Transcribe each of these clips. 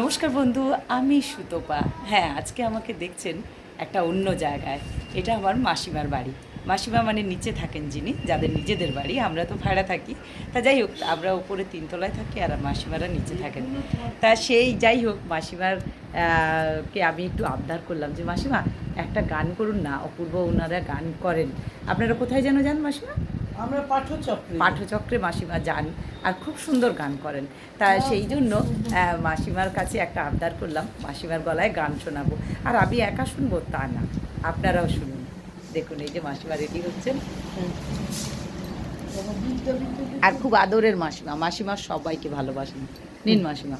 নমস্কার বন্ধু, আমি সুতপা। হ্যাঁ আজকে আমাকে দেখছেন একটা অন্য জায়গায়। এটা আমার মাসিমার বাড়ি। মাসিমা মানে নিচে থাকেন যিনি, যাদের নিজেদের বাড়ি, আমরা তো ভাড়া থাকি। তা যাই হোক, আমরা উপরে তিনতলায় থাকি আর মাসিমারা নিচে থাকেন। তা সেই যাই হোক, মাসিমার কে আমি একটু আবদার করলাম যে, মাসিমা, একটা গান করুন না, অপূর্ব ওনারা গান করেন। আপনারা কোথায় যেন যান, মাসিমা? আমরা পাঠচক্রে। পাঠচক্রে মাসিমা যান আর খুব সুন্দর গান করেন। তা সেই জন্য মাসিমার কাছে একটা আবদার করলাম মাসিমার গলায় গান শোনাবো। আর আমি একা শুনব তা না আপনারাও শুনুন। দেখুন এই যে মাসিমা রেডি হচ্ছেন। আর খুব আদরের মাসিমা মাসিমা সবাইকে ভালোবাসেন। নিন মাসিমা।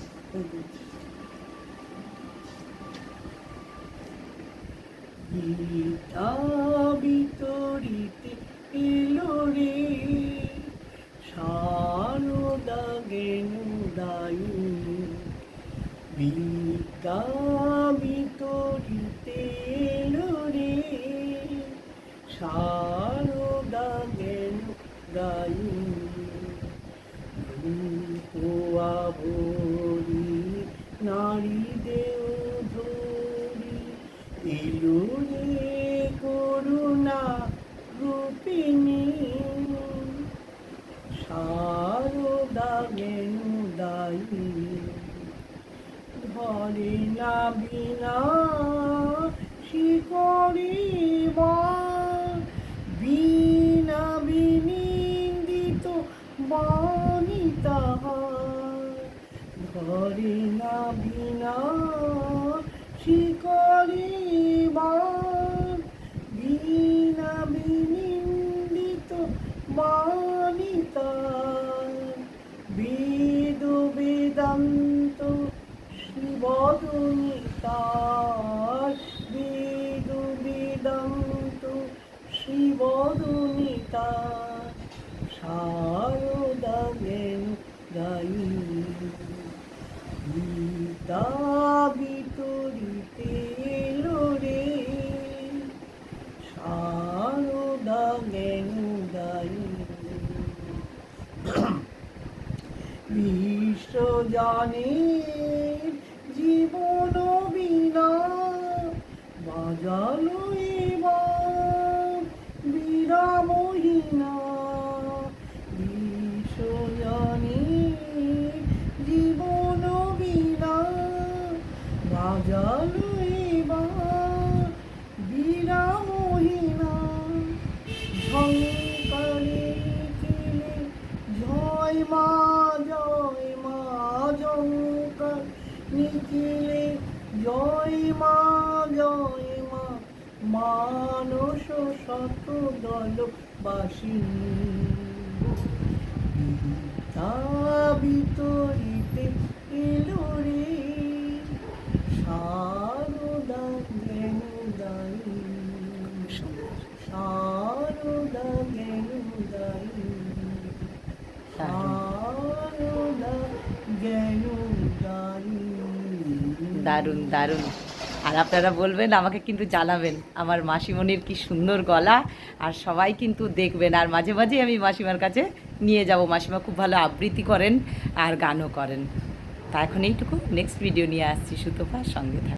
বিদ্যা বিতরিতে এলো রে সারদা জ্ঞান দায়ী বিদ্যা বিতরিতে এলো রে সারদা জ্ঞান দায়ী রূপি নারী দেও ধরি এলো রে করুণা রূপিণী সারদা জ্ঞানদায়ী ধরে না বিনা শিকড়ি বিনা শিবদনী তার বেদ বেদান্ত শিবদনী তার শারদা জ্ঞান গাই গীতা বিতরিতে রে শারদা জ্ঞান গাই বিশ্ব জানে জীবন বিনা বাজালো এবার। মানস শত দল বাসিনী গীতা বিতরিতে এলো রে। শারদা জ্ঞানদায়ী শারদা জ্ঞানদায়ী শারদা জ্ঞানদায়ী দারুণ দারুণ। আর আপনারা বলবেন, আমাকে কিন্তু জানাবেন আমার মাসিমণির কি সুন্দর গলা, আর সবাই কিন্তু দেখবেন। আর মাঝে মাঝে আমি মাসিমার কাছে নিয়ে যাব। মাসিমা খুব ভালো আবৃত্তি করেন আর গানও করেন। তা এখন এইটুকু। নেক্সট ভিডিও নিয়ে আসছি সুতোপা, সঙ্গে থাক